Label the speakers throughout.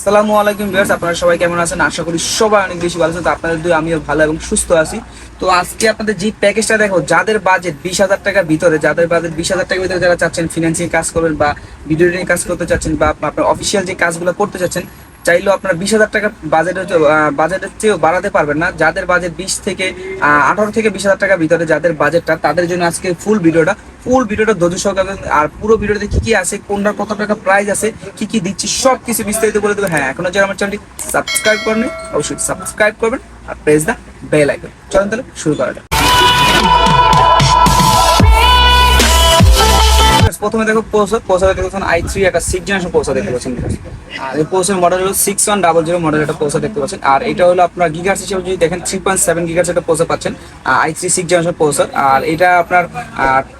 Speaker 1: আসসালামু আলাইকুম ভিউয়ার্স, আপনারা সবাই কেমন আছেন? আশা করি সবাই অনেক বেশি ভালো আছেন। তো আপনাদের দুই, আমিও ভালো এবং সুস্থ আছি। তো আজকে আপনাদের যে প্যাকেজটা দেখো, যাদের বাজেট বিশ হাজার টাকার ভিতরে, যাদের বাজেট বিশ হাজার টাকার ভিতরে যারা চাচ্ছেন ফিনান্সিং কাজ করবেন বা ভিডিও কাজ করতে চাচ্ছেন বা আপনার অফিসিয়াল যে কাজগুলো করতে চাচ্ছেন চাইলেও আপনার বিশ হাজার টাকা বাজেটের বাজেটের চেয়েও বাড়াতে পারবেন না। যাদের বাজেট বিশ থেকে আঠারো থেকে বিশ হাজার টাকার ভিতরে যাদের বাজেটটা তাদের জন্য আজকে ফুল ভিডিওটা ফুল ভিডিওটা ধৈর্য সহকারে আর পুরো ভিডিওতে কি কি আছে, কোনটার কত টাকা প্রাইস আছে, কি কি দিচ্ছি সব কিছু বিস্তারিত বলে দেবো। হ্যাঁ এখনও যারা আমার চ্যানেলটি সাবস্ক্রাইব করেন অবশ্যই সাবস্ক্রাইব করবেন আর প্রেস দা বেল আইকন চলেন তাহলে শুরু করা প্রথমে দেখো পোসর পোসর দেখতে পাচ্ছেন আই থ্রি একটা সিক্স জেনারেশন পোসর দেখতে পাচ্ছেন। আর এই পোসের মডেল হলো six one double zero model একটা পোসর দেখতে পাচ্ছেন। আর এটা হলো আপনার গিগার্স হিসেবে যদি দেখেন থ্রি পয়েন্ট সেভেন গিগার্স একটা পাচ্ছেন। I three six generation processor আর এটা আপনার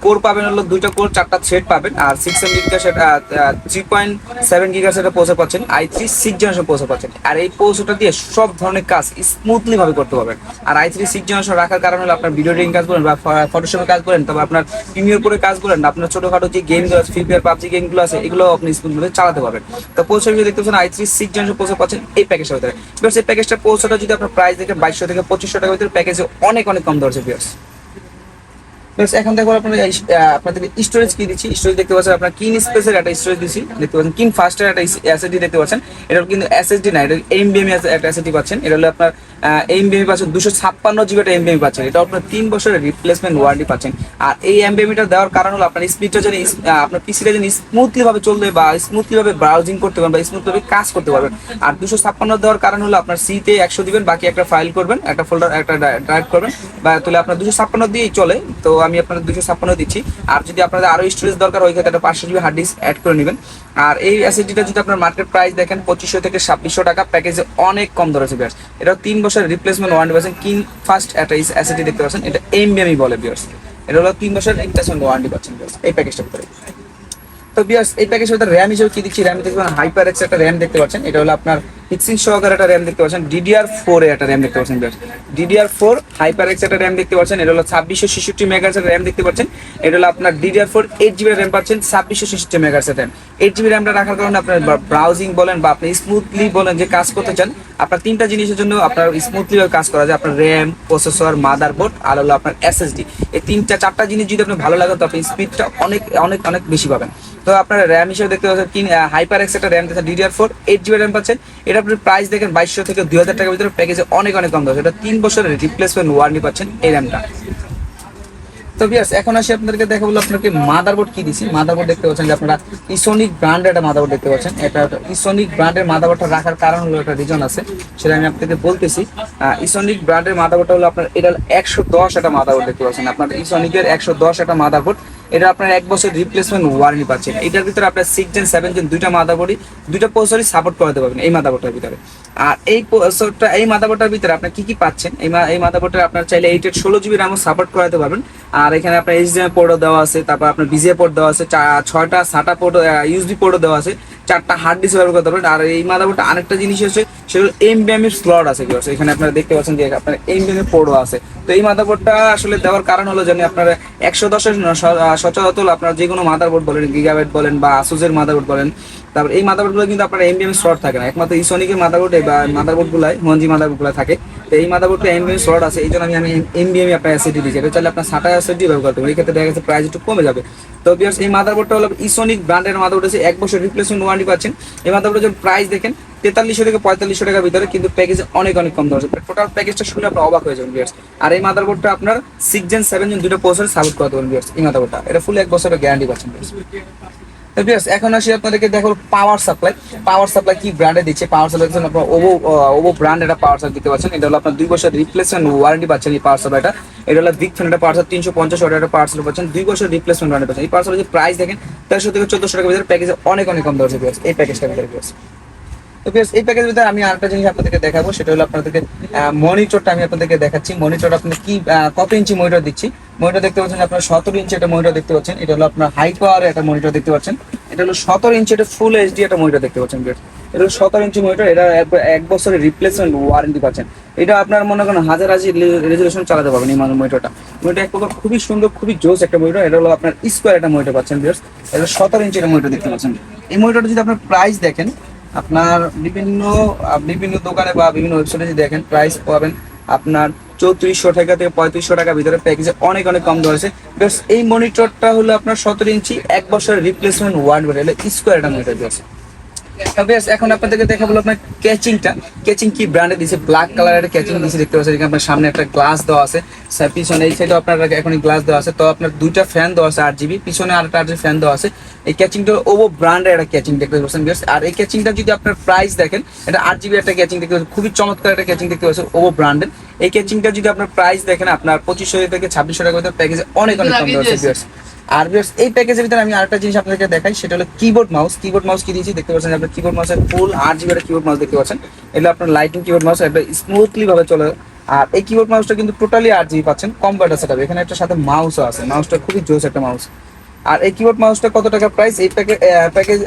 Speaker 1: কোর পাবেন হলো দুইটা কোর চারটা থ্রেড পাবেন। আর six M gigahertz three point seven gigahertz একটা পোসর পাচ্ছেন। I three six generation processor পাচ্ছেন। আর এই পোসরটা দিয়ে সব ধরনের কাজ স্মুথলি ভাবে করতে পারবেন। আর আই থ্রি সিক্স জেনারেশন রাখার কারণ হলো আপনার ভিডিও এডিটিং কাজ করেন বা ফটোশপে কাজ করেন তবে আপনার প্রিমিয়ার করে কাজ করেন, আপনার ছোটখাটো যে গেমগুলো আছে ফ্রি ফায়ার পাবজি গেমগুলো আছে, এগুলো আপনি স্মুথভাবে চালাতে পারবেন। তো প্রসেসর যদি দেখতে পাচ্ছেন I three six generation processor পাচ্ছেন এই প্যাকেজের ভিতরে। বিকজ এই প্যাকেজটা প্রসেসরটা যদি আপনার প্রাইস দেখে বাইশশো থেকে পঁচিশশো টাকার ভিতরে প্যাকেজে অনেক অনেক কম দরছে বিয়ার্স Friends, এখন দেখো আপনার আপনাদের স্টোরেজ কি দিচ্ছি। স্টোরেজ দেখতে পাচ্ছেন আপনার কিন স্পেসের একটা স্টোরেজ দিচ্ছি। দেখতে পাচ্ছেন কিন ফাস্টের একটা এসএসডি দেখতে পাচ্ছেন। এটা কিন্তু এসএসডি না এটা এমবিএম একটা এসএসডি পাচ্ছেন। এটা হলো আপনার এমবিএম পাচ্ছেন দুশো ছাপ্পান্ন জিবি একটা এমবিএম পাচ্ছেন। এটা আপনার তিন বছরের রিপ্লেসমেন্ট ওয়ারেন্টি পাচ্ছেন। আর এই এমবিএমটা দেওয়ার কারণ হলো আপনার স্পিডটা যেন আপনার পিসিটা যেন স্মুথলি ভাবে চলবে বা স্মুথলি ভাবে ব্রাউজিং করতে পারবেন বা স্মুথলি ভাবে কাজ করতে পারবেন। আর দুশো ছাপ্পান্ন দেওয়ার কারণ হলো আপনার সিতে একশো দিবেন বাকি একটা ফাইল করবেন একটা ফোল্ডার একটা ড্রাইভ করবেন। বা তাহলে আপনার দুশো ছাপ্পান্ন দিয়েই চলে। তো আমি আপনার দুশো ছাপ্পান্ন দিচ্ছি। আর যদি আপনাদের আরও স্টোরেজ দরকার, ওই ক্ষেত্রে পাঁচশো জিবি হার্ড ডিস্ক অ্যাড করে নেবেন। আর এই এসএসডিটা যদি আপনার মার্কেট প্রাইস দেখেন, পঁচিশশো থেকে ছাব্বিশশো টাকা প্যাকেজে অনেক কম ধরেছে বিয়ার্স এটা তিন বছর রিপ্লেসমেন্ট ওয়ারেন্টি পাচ্ছেন কিং ফার্স্ট একটা এসএসডি দেখতে পাচ্ছেন, এটা এম এমবিএমই বলে বিয়ার্স এটা হলো তিন বছর রিপ্লেসমেন্ট ওয়ারেন্টি পাচ্ছেন বিয়ার্স এই প্যাকেজটার ভিতরে। তো বিয়ার্স এই প্যাকেজের ভিতরে র্যাম হিসেবে কি দিচ্ছি? র্যাম দেখতে পাচ্ছেন হাইপার এক্স একটা র্যাম দেখতে পাচ্ছেন। এটা হলো আপনার ফিক্সিং সহকারে একটা র্যাম দেখতে পাচ্ছেন। ডিডিআর ফোর একটা র্যাম দেখতে পাচ্ছেন ডিডিআর ফোর হাইপার এক্স একটা র্যাম দেখতে পাচ্ছেন। এটা হলো ছাব্বিশশো ছেষট্টি মেগাহার্সের র্যাম দেখতে পাচ্ছেন। এটা হলো আপনার DDR four eight GB RAM পাচ্ছেন, ছাব্বিশশো ছেষট্টি মেগাহার্সের র্যাম এইট জিবি র্যামটা রাখার কারণে আপনার ব্রাউজিং বলেন বা আপনি স্মুথলি বলেন যে কাজ করতে চান, আপনার তিনটা জিনিসের জন্য আপনার স্মুথলি কাজ করা যায়। আপনার র্যাম প্রসেসর মাদারবোর্ড আর হলো আপনার এসএসডি এই তিনটা, চারটা জিনিস যদি আপনি ভালো লাগে, তো আপনি স্পিডটা অনেক অনেক অনেক বেশি পাবেন। তো আপনার র্যাম হিসেবে দেখতে পাচ্ছেন তিন হাইপার এক্স একটা র্যাম দিচ্ছেন DDR four eight GB RAM পাচ্ছেন। এটা আপনি প্রাইস দেখেন বাইশশো থেকে দুই হাজার টাকার ভিতরে প্যাকেজে অনেক অনেক কম দেওয়া এটা তিন বছরের রিপ্লেসমেন্ট ওয়ারেন্টি পাচ্ছেন এই র্যামটা তো বিয়াস এখন আসি আপনাদেরকে দেখা বলব আপনাকে মাদারবোর্ড কি দিছি মাদারবোর্ড দেখতে পাচ্ছেন যে আপনারা ইসোনিক ব্র্যান্ডের একটা মাদারবোর্ড দেখতে পাচ্ছেন। এটা ইসোনিক ব্র্যান্ডের মাদারবোর্ডটা রাখার কারণ হলো একটা রিজন আছে, সেটা আমি আপনাদের বলতেছি। ইসোনিক ব্র্যান্ডের মাদারবোর্ডটা হলো আপনার এটা একশো দশ একটা মাদারবোর্ড দেখতে পাচ্ছেন। আপনার ইসোনিকের একশো দশ একটা মাদারবোর্ড এটা আপনার এক বছর রিপ্লেসমেন্ট ওয়ারেন্টি পাচ্ছেন। এটার ভিতরে আপনার সিক্স জেন সেভেন জেন দুইটা মাদারবোর্ডই দুইটা প্রসেসরই সাপোর্ট করাতে পারবেন এই মাদারবোর্ডটার ভিতরে। আর এই প্রসেসরটা এই মাদারবোর্ডটার ভিতরে আপনার কি কি পাচ্ছেন? এই এই মাদারবোর্ডটা আপনার চাইলে এইট এইটের ষোলো জিবি র্যামও সাপোর্ট করাতে পারবেন। আর এখানে আপনার এইচডিএম পোর্টও দেওয়া আছে, তারপর আপনার বিজিএ পোর্ট দেওয়া আছে ছয়টা সাটা পোর্ট ইউএসবি পোর্টও দেওয়া আছে। চারটা হার্ড ডিস্ক ব্যবহার করতে পারবেন। আর এই মাদারবোর্ডটা আরেকটা জিনিস হচ্ছে, সেগুলো এমবিএম এর স্লট আছে কি এখানে আপনারা দেখতে পাচ্ছেন যে আপনার এমবিএম এর পোর্টও আছে। তো এই মাদারবোর্ডটা আসলে দেওয়ার কারণ হলো যেন আপনার একশো দশের সচরাচর আপনার যে কোনো মাদারবোর্ড বলেন গিগাবাইট বলেন বা আসুসের মাদারবোর্ড বলেন, তারপর এই মাদারবোর্ডগুলো কিন্তু আপনার এমবিএম স্লট থাকে না। একমাত্র ইসোনিকের মাদারবোর্ডে বা মাদারবোর্ডগুলাই মঞ্জি মাদারবোর্ডগুলো থাকে। তো এই মাদারবোর্ডটা এমবিএম স্লট আছে, এই জন্য আমি আমি এমবিএম আপনার অ্যাসিডি দিচ্ছি এটা চাইলে আপনার সাটা অ্যাসিডি ব্যবহার করতে পারেন এই ক্ষেত্রে দেখা গেছে প্রাইস একটু কমে যাবে। তো বিয়ার্স এই মাদারবোর্ডটা হলো ইসোনিক ব্র্যান্ডের মাদারবোর্ড আছে, এক বছর রিপ্লেসমেন্ট ওয়ারেন্টি পাচ্ছেন। এই মাদারবোর্ডের যখন প্রাইস দেখেন, তেতাল্লিশশো থেকে পঁয়তাল্লিশশো টাকার ভিতরে, কিন্তু প্যাকেজ অনেক অনেক কম ধরছে। টোটাল প্যাকেজটা শুনে আপনার অবাক হয়ে যাবেন বিয়ার্স আর এই মাদারবোর্ডটা আপনার সিক্স জেন সেভেন জেন দুটো প্রসেসর সাপোর্ট করতে পারেন বিয়ার্স এই মাদারবোর্ডটা। এটা ফুল এক বছরের গ্যারান্টি পাচ্ছেন বিয়ার্স এখন আসি আপনাদেরকে দেখো পাওয়ার সাপ্লাই পাওয়ার সাপ্লাই কি ব্র্যান্ডে দিচ্ছে? পাওয়ার সাপ্লাই আপনার ওভো ওভো ব্র্যান্ড একটা পাওয়ার সাপ্লাই দিতে পারছেন। এটা হলো আপনার দুই বছর রিপ্লেসমেন্ট ওয়ারেন্টি পাচ্ছেন এই পাওয়ার সাপ্লাইটা এটা হলো বিগ ফ্যান একটা পাওয়ার সাপ্লাই তিনশো পঞ্চাশ ওয়াটের একটা পাওয়ার সাপ্লাই পাচ্ছেন। দুই বছর রিপ্লেসমেন্ট ওয়ারেন্টি পাচ্ছেন। এই পাওয়ার সাপ্লাই প্রাইস দেখেন, তেরোশো থেকে চোদ্দশো টাকার ভিতরে প্যাকেজে অনেক অনেক কম ধরছে বিয়ার্স এই প্যাকেজটার ভিতরে তো বিয়ার্স এই প্যাকেজের ভিতরে আমি আরেকটা জিনিস আপনাদেরকে দেখাবো। সেটা হলো আপনাদেরকে মনিটরটা আমি আপনাদেরকে দেখাচ্ছি। মনিটর আপনাদের কি কত ইঞ্চি মনিটর দিচ্ছি? মনিটর দেখতে পাচ্ছেন আপনার সতেরো ইঞ্চি একটা মনিটর দেখতে পাচ্ছেন। এটা হলো আপনার হাই পাওয়ার একটা মনিটর দেখতে পাচ্ছেন। এটা হলো সতেরো ইঞ্চি একটা ফুল এইচডি একটা মনিটর দেখতে পাচ্ছেন এটা হলো সতেরো ইঞ্চি মনিটর, এটা এক বছরের রিপ্লেসমেন্ট ওয়ারেন্টি পাচ্ছেন। এটা আপনার মনে করেন হাজার হাজার রেজলিউশন চালাতে পারবেন এই মনিটরটা। মনিটর এক প্রকার খুবই সুন্দর, খুবই জোস একটা মনিটর। এটা হলো আপনার স্কোয়ার একটা মনিটর পাচ্ছেন বিয়ার্স এটা সতেরো ইঞ্চি একটা মনিটর দেখতে পাচ্ছেন। এই মনিটরটা যদি আপনার প্রাইস দেখেন, আপনার বিভিন্ন বিভিন্ন দোকানে বা বিভিন্ন ওয়েবসাইটে যদি দেখেন প্রাইস পাবেন আপনার চৌত্রিশশো টাকা থেকে পঁয়ত্রিশশো টাকা ভিতরে প্যাকেজে অনেক অনেক কম দেওয়া হয়েছে বেশ এই মনিটরটা হলো আপনার সতেরো ইঞ্চি, এক বছরের রিপ্লেসমেন্ট ওয়ার্ড হলে স্কোয়ার একটা মনিটর দিয়েছে এখন আপনাদেরকে দেখা বলো আপনার ক্যাচিংটা ক্যাচিং কি ব্র্যান্ডে দিয়েছে? ব্ল্যাক কালারের ক্যাচিং দিয়েছে দেখতে পাচ্ছেন এখানে আপনার সামনে একটা গ্লাস দেওয়া আছে। পিছনে এই সাইডে আপনার এখন গ্লাস দেওয়া আছে। তো আপনার দুইটা ফ্যান দেওয়া আছে আট জিবি পিছনে আরেকটা আট ফ্যান দেওয়া আছে। এই ক্যাচিংটা ওভো ব্র্যান্ডের একটা ক্যাচিং দেখতে পাচ্ছেন বেশ আর এই ক্যাচিংটা যদি আপনার প্রাইস দেখেন এটা আট জিবি একটা ক্যাচিং দেখতে পাচ্ছেন। খুবই চমৎকার একটা ক্যাচিং দেখতে পাচ্ছেন ওভো ব্র্যান্ডের এই ক্যাচিংটা যদি আপনার প্রাইস দেখেন আপনার পঁচিশশো থেকে ছাব্বিশশো টাকা প্যাকেজে অনেক অনেক কম দেওয়া আছে। আর এই প্যাকেজের ভিতরে আমি আরেকটা জিনিস আপনাদেরকে দেখাই, সেটা হলো কিবোর্ড মাউস কিবোর্ড মাউস কি দিয়েছি? দেখতে পাচ্ছেন আপনার কিবোর্ড মাউসের ফুল আট জিবি কিবোর্ড মাউস দেখতে পাচ্ছেন। এগুলো আপনার লাইটিং কিবোর্ড মাউস একটা স্মুথলি ভাবে চলে। আর এই কিবোর্ড মাউসটা কিন্তু টোটালি আট জিবি পাচ্ছেন কম্পিউটার সেট এখানে একটা সাথে মাউসও আছে মাউসটা খুবই জোস একটা মাউস আর এই কিবোর্ড মাউসটা কত টাকা প্রাইস এই প্যাকেজ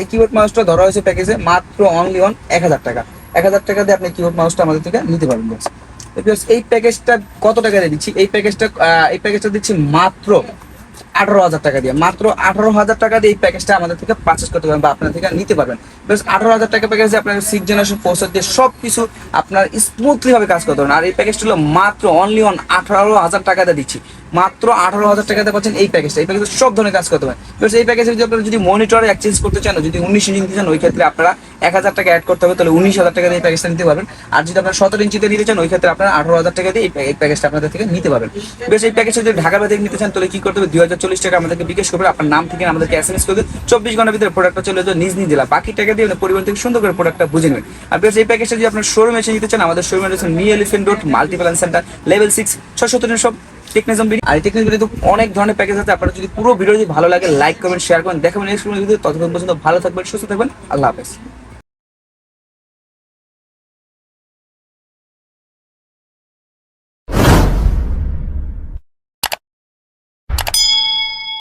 Speaker 1: এই কিবোর্ড মাউসটা ধরা হয়েছে প্যাকেজে মাত্র অনলি অন এক হাজার টাকা। এক হাজার টাকা দিয়ে আপনি কিবোর্ড মাউসটা আমাদের থেকে নিতে পারবেন। এই প্যাকেজটা কত টাকা দিয়ে দিচ্ছি? এই প্যাকেজটা এই প্যাকেজটা দিচ্ছি মাত্র আঠারো হাজার টাকা দিয়ে। মাত্র আঠারো হাজার টাকা দিয়ে এই প্যাকেজটা আমাদের থেকে পারচেস করতে পারবেন বা আপনার থেকে নিতে পারবেন। বেশ আঠারো হাজার টাকা প্যাকেজে আপনার সিক্স জেনারেশন প্রসেসর দিয়ে সব কিছু আপনার স্মুথলি ভাবে কাজ করতে পারবেন। আর এই প্যাকেজটা হলো মাত্র অনলি অন আঠারো হাজার টাকা দিয়ে দিচ্ছি। মাত্র আঠারো হাজার টাকাতে পাচ্ছেন এই প্যাকেজটা এই প্যাকেজে সব ধরনের কাজ করতে পারেন বেশ এই প্যাকেজে যদি আপনারা যদি মনিটরে এক্সচেঞ্জ করতে চান, যদি উনিশ ইঞ্চি নিতে চান, ওই ক্ষেত্রে আপনারা এক হাজার টাকা অ্যাড করতে হবে, তাহলে উনিশ হাজার টাকা দিয়ে প্যাকেজটা নিতে পারবেন। আর যদি আপনার সতেরো ইঞ্চিতে নিতে চান, ওই ক্ষেত্রে আপনার আঠারো হাজার টাকা দিয়ে এই প্যাকেজটা আপনাদের থেকে নিতে পারবেন। বেশ, এই প্যাকেজটা যদি ঢাকা বাজারে নিতে চান, তাহলে কি করতে হবে? দুই হাজার চল্লিশ টাকা আমাদেরকে বিকাশ করবে আপনার নাম থেকে আমাদেরকে এস এম এস করবে চব্বিশ ঘণ্টার ভিতরে প্রোডাক্টটা চলে যাবে নিজ নিজ জেলা বাকি টাকা দিয়ে পরিবহন থেকে সুন্দর করে প্রোডাক্টটা বুঝে নেবেন। আর বেশ, এই প্যাকেজটা যদি আপনার শোরুমে এসে নিতে চান, আমাদের শোরুমে রয়েছে মি Elephant road Multiplan centre level six ছশো তিন সব টেকনিজম আর এই টেকনিজম তো অনেক ধরনের প্যাকেজ আছে। আপনার যদি পুরো ভিডিও যদি ভালো লাগে লাইক করবেন শেয়ার করবেন দেখাবেন নেক্সট ভিডিও ততক্ষণ পর্যন্ত ভালো থাকবেন, সুস্থ থাকবেন। আল্লাহ হাফেজ।